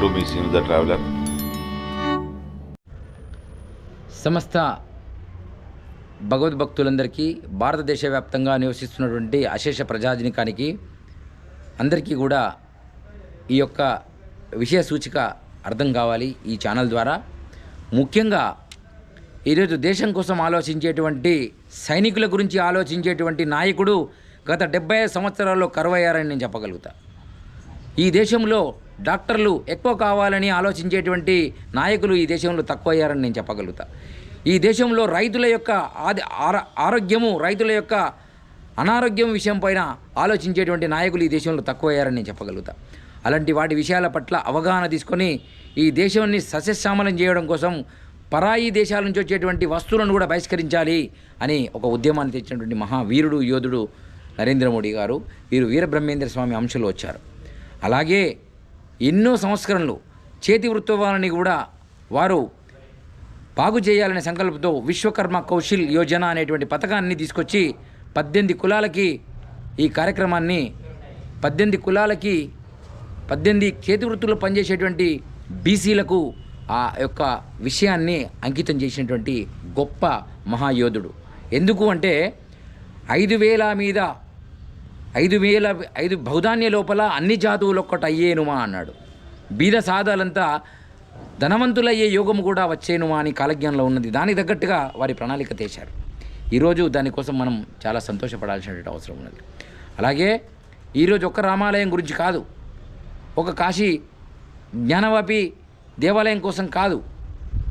To me seen the traveller సమస్త భగవద్భక్తులందరికీ భారతదేశ వ్యాప్తంగా నివసిస్తున్నటువంటి అశేష ప్రజాజనికానికి అందరికీ కూడా ఈ యొక్క విషయ సూచిక అర్థం కావాలి ఈ ఛానల్ ద్వారా. ముఖ్యంగా ఈరోజు దేశం కోసం ఆలోచించేటువంటి సైనికుల గురించి ఆలోచించేటువంటి నాయకుడు గత డెబ్బై సంవత్సరాల్లో కరువయ్యారని నేను చెప్పగలుగుతా. ఈ దేశంలో డాక్టర్లు ఎక్కువ కావాలని ఆలోచించేటువంటి నాయకులు ఈ దేశంలో తక్కువ అయ్యారని నేను చెప్పగలుగుతా. ఈ దేశంలో రైతుల యొక్క ఆది ఆర- ఆరోగ్యము రైతుల యొక్క అనారోగ్యం విషయం పైన ఆలోచించేటువంటి నాయకులు ఈ దేశంలో తక్కువయ్యారని నేను చెప్పగలుగుతా. అలాంటి వాటి విషయాల పట్ల అవగాహన తీసుకొని ఈ దేశాన్ని సస్యశ్యామలం చేయడం కోసం పరాయి దేశాల నుంచి వచ్చేటువంటి వస్తువులను కూడా బహిష్కరించాలి అని ఒక ఉద్యమాన్ని తెచ్చినటువంటి మహావీరుడు యోధుడు నరేంద్ర మోడీ గారు. వీరు వీరబ్రహ్మేంద్ర స్వామి అంశంలో వచ్చారు. అలాగే ఎన్నో సంస్కరణలు చేతి వృత్తువాలని కూడా వారు బాగు చేయాలనే సంకల్పంతో విశ్వకర్మ కౌశల్ యోజన అనేటువంటి పథకాన్ని తీసుకొచ్చి పద్దెనిమిది కులాలకి ఈ కార్యక్రమాన్ని పద్దెనిమిది కులాలకి పద్దెనిమిది చేతి వృత్తుల్లో పనిచేసేటువంటి బీసీలకు ఆ యొక్క విషయాన్ని అంకితం చేసినటువంటి గొప్ప మహాయోధుడు. ఎందుకు అంటే ఐదు వేల మీద ఐదు వేల ఐదు బహుధాన్య లోపల అన్ని జాతువులు అయ్యేనుమా అన్నాడు. బీద సాధాలంతా ధనవంతులయ్యే యోగము కూడా వచ్చేనుమా అని కాలజ్ఞానంలో ఉన్నది. దానికి తగ్గట్టుగా వారి ప్రణాళిక తీశారు. ఈరోజు దానికోసం మనం చాలా సంతోషపడాల్సినటువంటి అవసరం ఉన్నది. అలాగే ఈరోజు ఒక్క రామాలయం గురించి కాదు. ఒక కాశీ జ్ఞానవాపి దేవాలయం కోసం కాదు.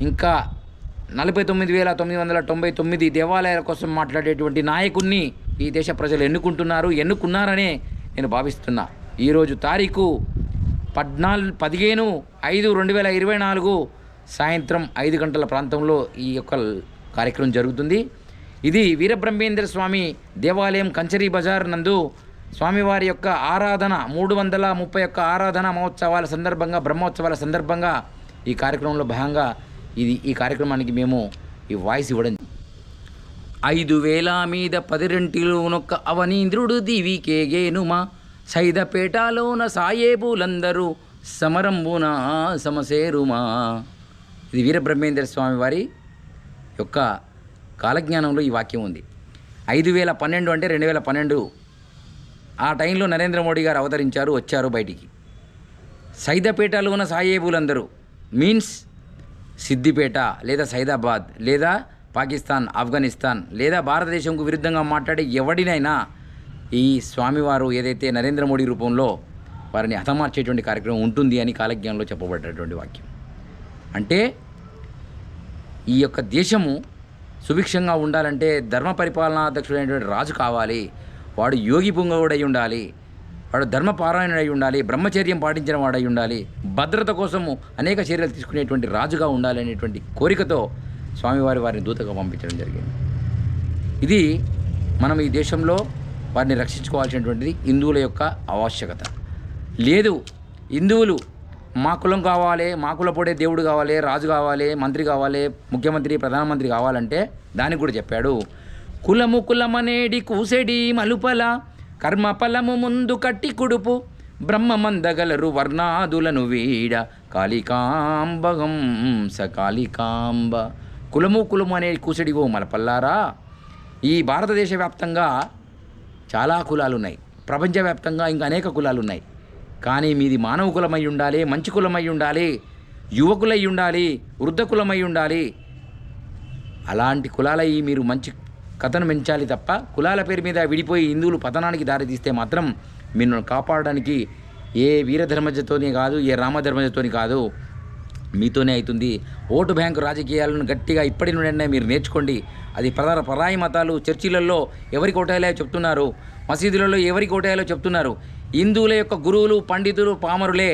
ఇంకా నలభై తొమ్మిది వేల తొమ్మిది వందల తొంభై తొమ్మిది దేవాలయాల కోసం మాట్లాడేటువంటి నాయకుడిని ఈ దేశ ప్రజలు ఎన్నుకుంటున్నారు ఎన్నుకున్నారనే నేను భావిస్తున్నా. ఈరోజు తారీఖు పద్నాలుగు పదిహేను ఐదు రెండు వేల ఇరవై నాలుగు సాయంత్రం ఐదు గంటల ప్రాంతంలో ఈ యొక్క కార్యక్రమం జరుగుతుంది. ఇది వీరబ్రహ్మేంద్ర స్వామి దేవాలయం కంచరీ బజార్ నందు స్వామివారి యొక్క ఆరాధన మూడు వందల ముప్పై ఒక్క ఆరాధన మహోత్సవాల సందర్భంగా బ్రహ్మోత్సవాల సందర్భంగా ఈ కార్యక్రమంలో భాగంగా ఇది ఈ కార్యక్రమానికి మేము ఈ వాయిస్ ఇవ్వడం ఐదు వేల మీద పదిరెంటిలోనొక్క అవనీంద్రుడు దివికేగేనుమా సైదపేటలోన సాయేబులందరూ సమరంబున సమసేరుమా. ఇది వీరబ్రహ్మేంద్ర స్వామి వారి యొక్క కాలజ్ఞానంలో ఈ వాక్యం ఉంది. ఐదు వేల పన్నెండు అంటే రెండు వేల పన్నెండు. ఆ టైంలో నరేంద్ర మోడీ గారు అవతరించారు వచ్చారు బయటికి. సైదాపేటలో ఉన్న సాయేబులందరూ మీన్స్ సిద్దిపేట లేదా సైదాబాద్ లేదా పాకిస్తాన్ ఆఫ్ఘనిస్తాన్ లేదా భారతదేశంకు విరుద్ధంగా మాట్లాడే ఎవడినైనా ఈ స్వామివారు ఏదైతే నరేంద్ర మోడీ రూపంలో వారిని హతమార్చేటువంటి కార్యక్రమం ఉంటుంది అని కాలజ్ఞానంలో చెప్పబడ్డటువంటి వాక్యం. అంటే ఈ యొక్క దేశము సుభిక్షంగా ఉండాలంటే ధర్మ పరిపాలనాధ్యక్షుడైనటువంటి రాజు కావాలి వాడు యోగి పుంగవుడై ఉండాలి వాడు ధర్మపారాయణుడై ఉండాలి బ్రహ్మచర్యం పాటించిన వాడై ఉండాలి భద్రత కోసము అనేక చర్యలు తీసుకునేటువంటి రాజుగా ఉండాలి అనేటువంటి కోరికతో స్వామివారి వారిని దూతగా పంపించడం జరిగింది. ఇది మనం ఈ దేశంలో వారిని రక్షించుకోవాల్సినటువంటిది హిందువుల యొక్క ఆవశ్యకత. లేదు హిందువులు మా కులం కావాలి మా కులపొడే దేవుడు కావాలి రాజు కావాలి మంత్రి కావాలి ముఖ్యమంత్రి ప్రధానమంత్రి కావాలంటే దానికి కూడా చెప్పాడు. కులము కులమనేడి కూసెడి మలుపల కర్మఫలము ముందు కట్టి కుడుపు. బ్రహ్మ మందగలరు వర్ణాదులను వీడ. కాళికాంబగం సకాళికాంబ కులము కులము అనే కూసెడిగో మలపల్లారా? ఈ భారతదేశ వ్యాప్తంగా చాలా కులాలు ఉన్నాయి ప్రపంచవ్యాప్తంగా ఇంకా అనేక కులాలు ఉన్నాయి కానీ మీది మానవ కులమై ఉండాలి మంచి కులమై ఉండాలి యువకులై ఉండాలి వృద్ధ కులమై ఉండాలి. అలాంటి కులాలై మీరు మంచి కథను పెంచాలి తప్ప కులాల పేరు మీద విడిపోయి హిందువులు పతనానికి దారితీస్తే మాత్రం మిమ్మల్ని కాపాడడానికి ఏ వీరధర్మజతోనే కాదు ఏ రామధర్మజతోని కాదు మీతోనే అవుతుంది. ఓటు బ్యాంకు రాజకీయాలను గట్టిగా ఇప్పటి నుండి మీరు నేర్చుకోండి. అది ప్రధాన పరాయి మతాలు చర్చిలలో ఎవరికి ఓటేయాలో చెప్తున్నారు? మసీదులలో ఎవరికి ఓటేయాలో చెప్తున్నారు? హిందువుల యొక్క గురువులు పండితులు పామరులే.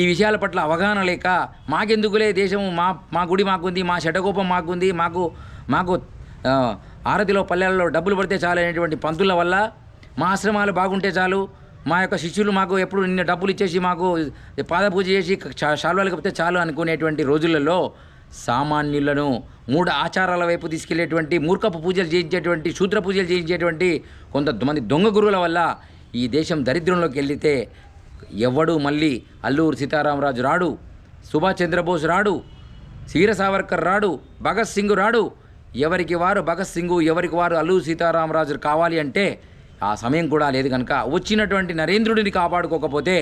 ఈ విషయాల పట్ల అవగాహన లేక మాకెందుకులే దేశం మా మా గుడి మాకుంది మా షటకోపం మాకుంది మాకు మాకు ఆరతిలో పల్లెలలో డబ్బులు పడితే చాలు అనేటువంటి పంతుల వల్ల మా ఆశ్రమాలు బాగుంటే చాలు. మా యొక్క శిష్యులు మాకు ఎప్పుడు నిన్న డబ్బులు ఇచ్చేసి మాకు పాద పూజ చేసి చా- కప్పితే చాలు అనుకునేటువంటి రోజులలో సామాన్యులను మూడు ఆచారాల వైపు తీసుకెళ్ళేటువంటి మూర్ఖపు పూజలు చేయించేటువంటి శూద్ర పూజలు చేయించేటువంటి కొంతమంది దొంగ గురువుల వల్ల ఈ దేశం దరిద్రంలోకి వెళ్తే ఎవడు మళ్ళీ అల్లూరు సీతారామరాజు రాడు సుభాష్ చంద్రబోస్ రాడు వీర సావర్కర్ రాడు భగత్ సింగ్ రాడు ఎవరికి వారు భగత్ సింగ్ ఎవరికి వారు అల్లూరు సీతారామరాజు కావాలి అంటే ఆ సమయం కూడా లేదు కనుక వచ్చినటువంటి నరేంద్రుడిని కాపాడుకోకపోతే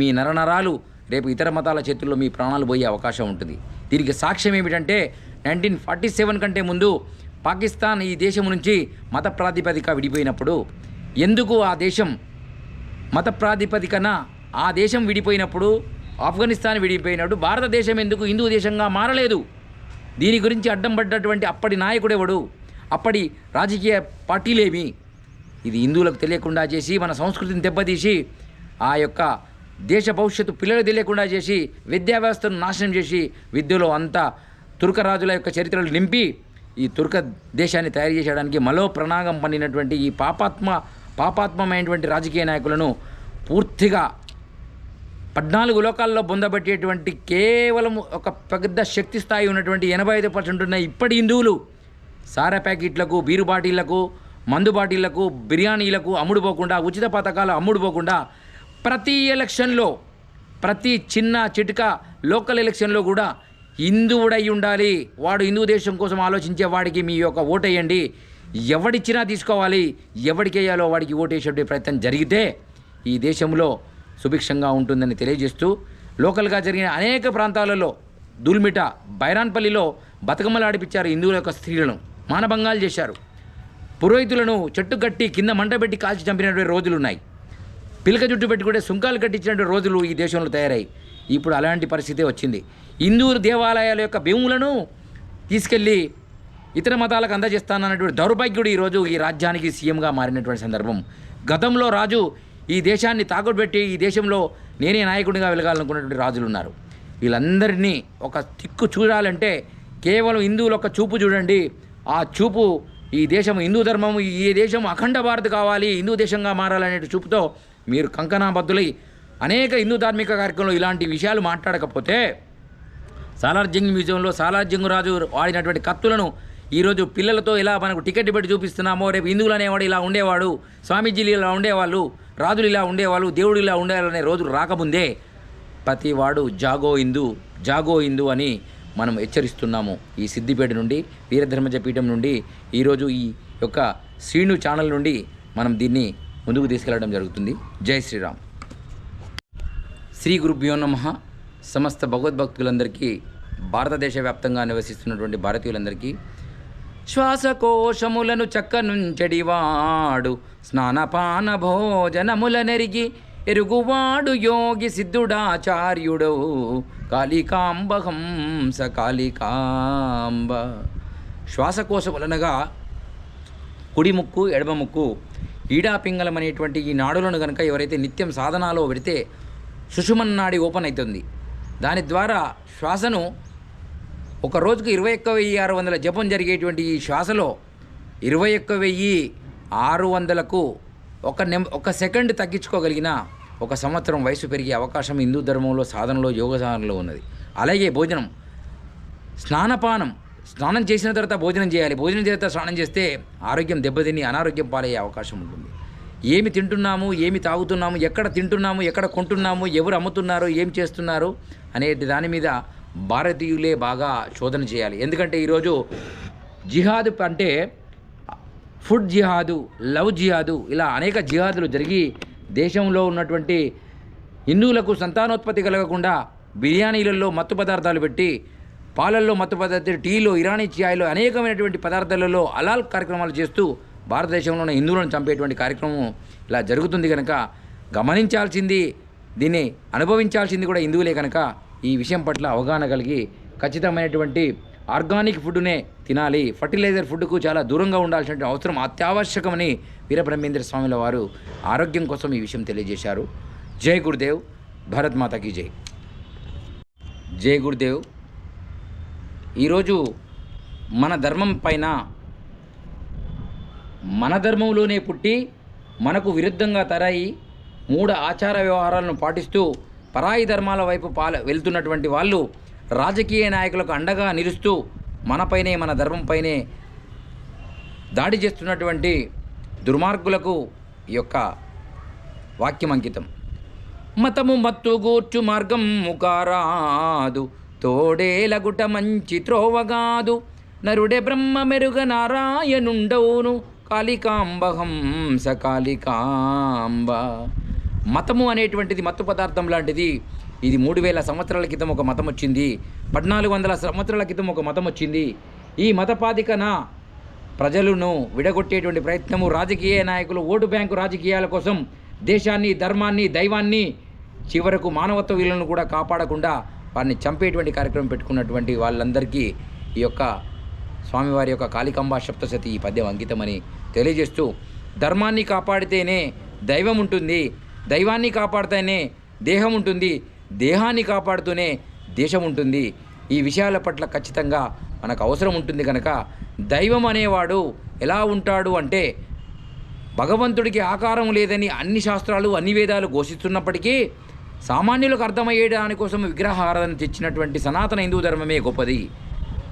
మీ నరనరాలు రేపు ఇతర మతాల చేతుల్లో మీ ప్రాణాలు పోయే అవకాశం ఉంటుంది. దీనికి సాక్ష్యం ఏమిటంటే నైన్టీన్ ఫార్టీ సెవెన్ కంటే ముందు పాకిస్తాన్ ఈ దేశం నుంచి మత ప్రాతిపదిక విడిపోయినప్పుడు ఎందుకు ఆ దేశం మత ప్రాతిపదికన ఆ దేశం విడిపోయినప్పుడు ఆఫ్ఘనిస్తాన్ విడిపోయినప్పుడు భారతదేశం ఎందుకు హిందూ దేశంగా మారలేదు? దీని గురించి అడ్డం పడ్డటువంటి అప్పటి నాయకుడెవడు అప్పటి రాజకీయ పార్టీలేమి? ఇది హిందువులకు తెలియకుండా చేసి మన సంస్కృతిని దెబ్బతీసి ఆ యొక్క దేశ భవిష్యత్తు పిల్లలు తెలియకుండా చేసి విద్యా వ్యవస్థను నాశనం చేసి విద్యలో అంతా తుర్క రాజుల యొక్క చరిత్రలు నింపి ఈ తుర్క దేశాన్ని తయారు చేయడానికి మలో ప్రణాగం పండినటువంటి ఈ పాపాత్మ పాపాత్మమైనటువంటి రాజకీయ నాయకులను పూర్తిగా పద్నాలుగు లోకాల్లో పొందబట్టేటువంటి కేవలం ఒక పెద్ద శక్తి స్థాయి ఉన్నటువంటి ఎనభై ఐదు పర్సెంట్ ఉన్న ఇప్పటి హిందువులు సారా ప్యాకెట్లకు బీరు బాటిళ్ళకు మందు బాటిళ్ళకు బిర్యానీలకు అమ్ముడు పోకుండా ఉచిత పథకాలు అమ్ముడు పోకుండా ప్రతి ఎలక్షన్లో ప్రతి చిన్న చిటుక లోకల్ ఎలక్షన్లో కూడా హిందువుడై ఉండాలి. వాడు హిందూ దేశం కోసం ఆలోచించే వాడికి మీ యొక్క ఓటేయండి ఎవడిచ్చినా తీసుకోవాలి. ఎవడికి వేయాలో వాడికి ఓటేసే ప్రయత్నం జరిగితే ఈ దేశంలో సుభిక్షంగా ఉంటుందని తెలియజేస్తూ లోకల్గా జరిగిన అనేక ప్రాంతాలలో దుల్మిట బైరాన్పల్లిలో బతుకమ్మలాడిపించారు హిందువుల యొక్క స్త్రీలను మానభంగాలు చేశారు. పురోహితులను చెట్టు కట్టి కింద మంట పెట్టి కాల్చి చంపినటువంటి రోజులు ఉన్నాయి పిలక జుట్టు పెట్టుకుంటే సుంకాలు కట్టించినటువంటి రోజులు ఈ దేశంలో తయారాయి ఇప్పుడు అలాంటి పరిస్థితి వచ్చింది. హిందూ దేవాలయాల యొక్క భీములను తీసుకెళ్ళి ఇతర మతాలకు అందజేస్తానన్నటువంటి దౌర్భాగ్యుడు ఈరోజు ఈ రాజ్యానికి సీఎంగా మారినటువంటి సందర్భం. గతంలో రాజు ఈ దేశాన్ని తాకట్టు ఈ దేశంలో నేనే నాయకుడిగా వెలగాలనుకున్నటువంటి రాజులు ఉన్నారు. వీళ్ళందరినీ ఒక తిక్కు చూడాలంటే కేవలం హిందువుల ఒక చూపు చూడండి. ఆ చూపు ఈ దేశం హిందూ ధర్మం ఈ దేశం అఖండ భారత్ కావాలి హిందూ దేశంగా మారాలనే చూపుతో మీరు కంకణాబద్ధులై అనేక హిందూ ధార్మిక కార్యక్రమంలో ఇలాంటి విషయాలు మాట్లాడకపోతే సాలార్జంగ్ మ్యూజియంలో సాలార్జంగ్ రాజు వాడినటువంటి కత్తులను ఈరోజు పిల్లలతో ఇలా మనకు టికెట్ పెట్టి చూపిస్తున్నామో రేపు హిందువులు అనేవాడు ఇలా ఉండేవాడు స్వామీజీలు ఇలా ఉండేవాళ్ళు రాజులు ఇలా ఉండేవాళ్ళు దేవుడు ఇలా ఉండేవాళ్ళనే రోజు రాకముందే ప్రతి వాడు జాగో హిందూ జాగో హిందూ అని మనం హెచ్చరిస్తున్నాము. ఈ సిద్దిపేట నుండి వీరధర్మజ పీఠం నుండి ఈరోజు ఈ యొక్క శ్రీను ఛానల్ నుండి మనం దీన్ని ముందుకు తీసుకెళ్ళడం జరుగుతుంది. జై శ్రీరామ్. శ్రీ గురుభ్యో నమ. సమస్త భగవద్భక్తులందరికీ భారతదేశ వ్యాప్తంగా నివసిస్తున్నటువంటి భారతీయులందరికీ శ్వాసకోశములను చక్కనుంచెడివాడు. స్నానపాన భోజనముల నెరిగి ఎరుగువాడు యోగి సిద్ధుడాచార్యుడు. కాళికాంబ హంస కాళికాంబ. శ్వాసకోశములనగా కుడి ముక్కు ఎడమ ముక్కు ఈడాపింగళం అనేటువంటి ఈ నాడులను కనుక ఎవరైతే నిత్యం సాధనాలో పెడితే సుషుమన్నాడి ఓపెన్ అవుతుంది దాని ద్వారా శ్వాసను ఒక రోజుకు ఇరవై ఒక్క వెయ్యి ఆరు వందల జపం జరిగేటువంటి ఈ శ్వాసలో ఇరవై ఒక్క వెయ్యి ఆరు వందలకు ఒక నిమ్ ఒక సెకండ్ తగ్గించుకోగలిగిన ఒక సంవత్సరం వయసు పెరిగే అవకాశం హిందూ ధర్మంలో సాధనలో యోగ సాధనలో ఉన్నది. అలాగే భోజనం. స్నానపానం. స్నానం చేసిన తర్వాత భోజనం చేయాలి. భోజనం చేసిన తర్వాత స్నానం చేస్తే ఆరోగ్యం దెబ్బతిని అనారోగ్యం పాలయ్యే అవకాశం ఉంటుంది. ఏమి తింటున్నాము ఏమి తాగుతున్నాము ఎక్కడ తింటున్నాము ఎక్కడ కొంటున్నాము ఎవరు అమ్ముతున్నారు ఏం చేస్తున్నారు అనే దాని మీద భారతీయులే బాగా శోధన చేయాలి. ఎందుకంటే ఈరోజు జిహాద్ అంటే ఫుడ్ జిహాదు లవ్ జిహాదు ఇలా అనేక జిహాదులు జరిగి దేశంలో ఉన్నటువంటి హిందువులకు సంతానోత్పత్తి కలగకుండా బిర్యానీలలో మత్తు పదార్థాలు పెట్టి పాలల్లో మత్తు పదార్థాలు టీలో ఇరానీ చాయ్లో అనేకమైనటువంటి పదార్థాలలో అలాల్ కార్యక్రమాలు చేస్తూ భారతదేశంలో ఉన్న హిందువులను చంపేటువంటి కార్యక్రమం ఇలా జరుగుతుంది కనుక గమనించాల్సింది దీన్ని అనుభవించాల్సింది కూడా హిందువులే కనుక ఈ విషయం పట్ల అవగాహన కలిగి ఖచ్చితమైనటువంటి ఆర్గానిక్ ఫుడ్నే తినాలి. ఫర్టిలైజర్ ఫుడ్కు చాలా దూరంగా ఉండాల్సిన అవసరం అత్యావశ్యకమని వీరబ్రహ్మేంద్ర స్వామిల వారు ఆరోగ్యం కోసం ఈ విషయం తెలియజేశారు. జై గురుదేవ్ భారత్ మాతాకి జై. జై గురుదేవ్. ఈరోజు మన ధర్మం పైన మన ధర్మంలోనే పుట్టి మనకు విరుద్ధంగా తరాయి మూడు ఆచార వ్యవహారాలను పాటిస్తూ పరాయి ధర్మాల వైపు పాల వెళ్తున్నటువంటి వాళ్ళు రాజకీయ నాయకులకు అండగా నిలుస్తూ మనపైనే మన ధర్మంపైనే దాడి చేస్తున్నటువంటి దుర్మార్గులకు ఈ యొక్క వాక్యం అంకితం. మతము మత్తుగూర్చు మార్గం ముకారాదు తోడేలగుట మంచి త్రోవగాదు నరుడే బ్రహ్మ మెరుగ నారాయణుండవును కాళికాంబహం కాళికాంబ. మతము అనేటువంటిది మత్తు పదార్థం లాంటిది. ఇది మూడు వేల సంవత్సరాల క్రితం ఒక మతం వచ్చింది. పద్నాలుగు వందల సంవత్సరాల క్రితం ఒక మతం వచ్చింది. ఈ మతపాదికన ప్రజలను విడగొట్టేటువంటి ప్రయత్నము రాజకీయ నాయకులు ఓటు బ్యాంకు రాజకీయాల కోసం దేశాన్ని ధర్మాన్ని దైవాన్ని చివరకు మానవత్వ విలువలను కూడా కాపాడకుండా వారిని చంపేటువంటి కార్యక్రమం పెట్టుకున్నటువంటి వాళ్ళందరికీ ఈ యొక్క స్వామివారి యొక్క కాళికంబా సప్తశతి ఈ పద్యం అంకితమని తెలియజేస్తూ ధర్మాన్ని కాపాడితేనే దైవం ఉంటుంది. దైవాన్ని కాపాడితేనే దేహం ఉంటుంది దేహాన్ని కాపాడుతూనే దేశం ఉంటుంది. ఈ విషయాల పట్ల ఖచ్చితంగా మనకు అవసరం ఉంటుంది కనుక దైవం అనేవాడు ఎలా ఉంటాడు అంటే భగవంతుడికి ఆకారం లేదని అన్ని శాస్త్రాలు అన్ని వేదాలు ఘోషిస్తున్నప్పటికీ సామాన్యులకు అర్థమయ్యే దానికోసం విగ్రహారాధన తెచ్చినటువంటి సనాతన హిందూ ధర్మమే గొప్పది.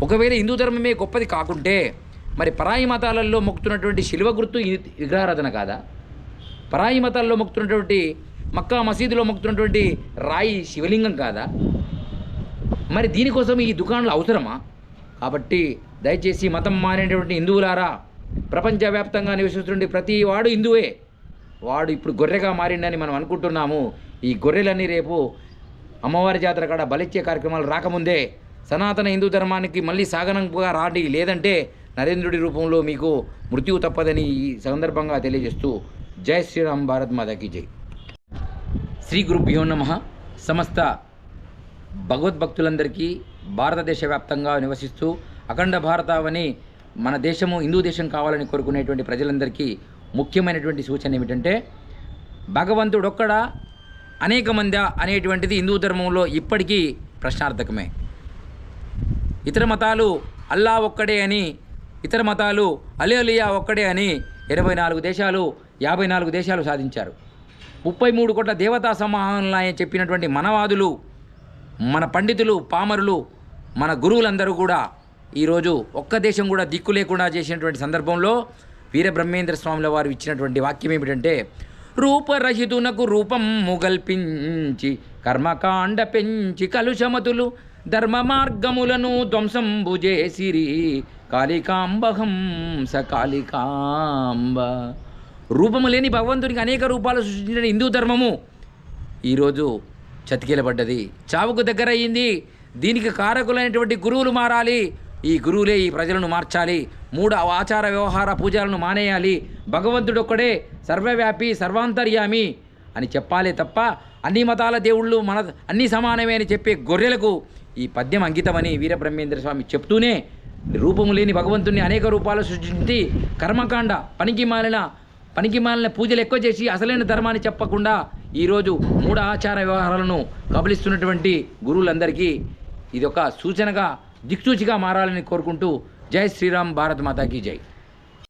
ఒకవేళ హిందూ ధర్మమే గొప్పది కాకుంటే మరి పరాయి మతాలలో మొక్కుతున్నటువంటి శిల్వ గుర్తు విగ్రహారాధన కాదా? పరాయి మతాల్లో మొక్కుతున్నటువంటి మక్కా మసీదులో మొక్కుతున్నటువంటి రాయి శివలింగం కాదా? మరి దీనికోసం ఈ దుకాణాలు అవసరమా? కాబట్టి దయచేసి మతం మారినటువంటి హిందువులారా ప్రపంచవ్యాప్తంగా నివసిస్తుంటే ప్రతి వాడు హిందువే. వాడు ఇప్పుడు గొర్రెగా మారిండని మనం అనుకుంటున్నాము. ఈ గొర్రెలన్నీ రేపు అమ్మవారి జాతర కాడ బలిచ్చే కార్యక్రమాలు రాకముందే సనాతన హిందూ ధర్మానికి మళ్ళీ సాగనంపుగా రాండి. లేదంటే నరేంద్రుడి రూపంలో మీకు మృత్యువు తప్పదని ఈ సందర్భంగా తెలియజేస్తూ జై శ్రీరామ్ భారత్ మాతాకి జై. శ్రీ గురుభ్యో నమ. సమస్త భగవద్భక్తులందరికీ భారతదేశ వ్యాప్తంగా నివసిస్తూ అఖండ భారతావని మన దేశము హిందూ దేశం కావాలని కోరుకునేటువంటి ప్రజలందరికీ ముఖ్యమైనటువంటి సూచన ఏమిటంటే భగవంతుడు ఒక్కడా అనేక మందా అనేటువంటిది హిందూ ధర్మంలో ఇప్పటికీ ప్రశ్నార్థకమే. ఇతర మతాలు అల్లా ఒక్కడే అని ఇతర మతాలు అలేలియా ఒక్కడే అని ఇరవై నాలుగు దేశాలు యాభై నాలుగు దేశాలు సాధించారు. ముప్పై మూడు కోట్ల దేవతా సమాహాలని చెప్పినటువంటి మనవాదులు మన పండితులు పామరులు మన గురువులందరూ కూడా ఈరోజు ఒక్క దేశం కూడా దిక్కు లేకుండా చేసినటువంటి సందర్భంలో వీరబ్రహ్మేంద్ర స్వాముల వారు ఇచ్చినటువంటి వాక్యం ఏమిటంటే రూపరహితునకు రూపం ముగల్పించి కర్మకాండ పెంచి కలుషమతులు ధర్మ మార్గములను ధ్వంసంబు చేసిరి. కాళికాంబహం స కాళికాంబ రూపము లేని భగవంతునికి అనేక రూపాలు సృష్టించిన హిందూ ధర్మము ఈరోజు చతికిలబడ్డది. చావుకు దగ్గర అయ్యింది దీనికి కారకులైనటువంటి గురువులు మారాలి. ఈ గురువులే ఈ ప్రజలను మార్చాలి. మూడు ఆచార వ్యవహార పూజలను మానేయాలి. భగవంతుడు ఒక్కడే సర్వవ్యాపి సర్వాంతర్యామి అని చెప్పాలే తప్ప అన్ని మతాల దేవుళ్ళు మన అన్ని సమానమే అని చెప్పే గొర్రెలకు ఈ పద్యం అంకితమని వీరబ్రహ్మేంద్ర స్వామి చెప్తూనే రూపము లేని భగవంతుని అనేక రూపాలు సృష్టించి కర్మకాండ పనికి మాలిన పనికి మాలిన పూజలు ఎక్కువ చేసి అసలైన ధర్మాన్ని చెప్పకుండా ఈరోజు మూడు ఆచార వ్యవహారాలను కబలిస్తున్నటువంటి గురువులందరికీ ఇది ఒక సూచనగా దిక్సూచిగా మారాలని కోరుకుంటూ జై శ్రీరామ్ భారత్ మాతాకి జై.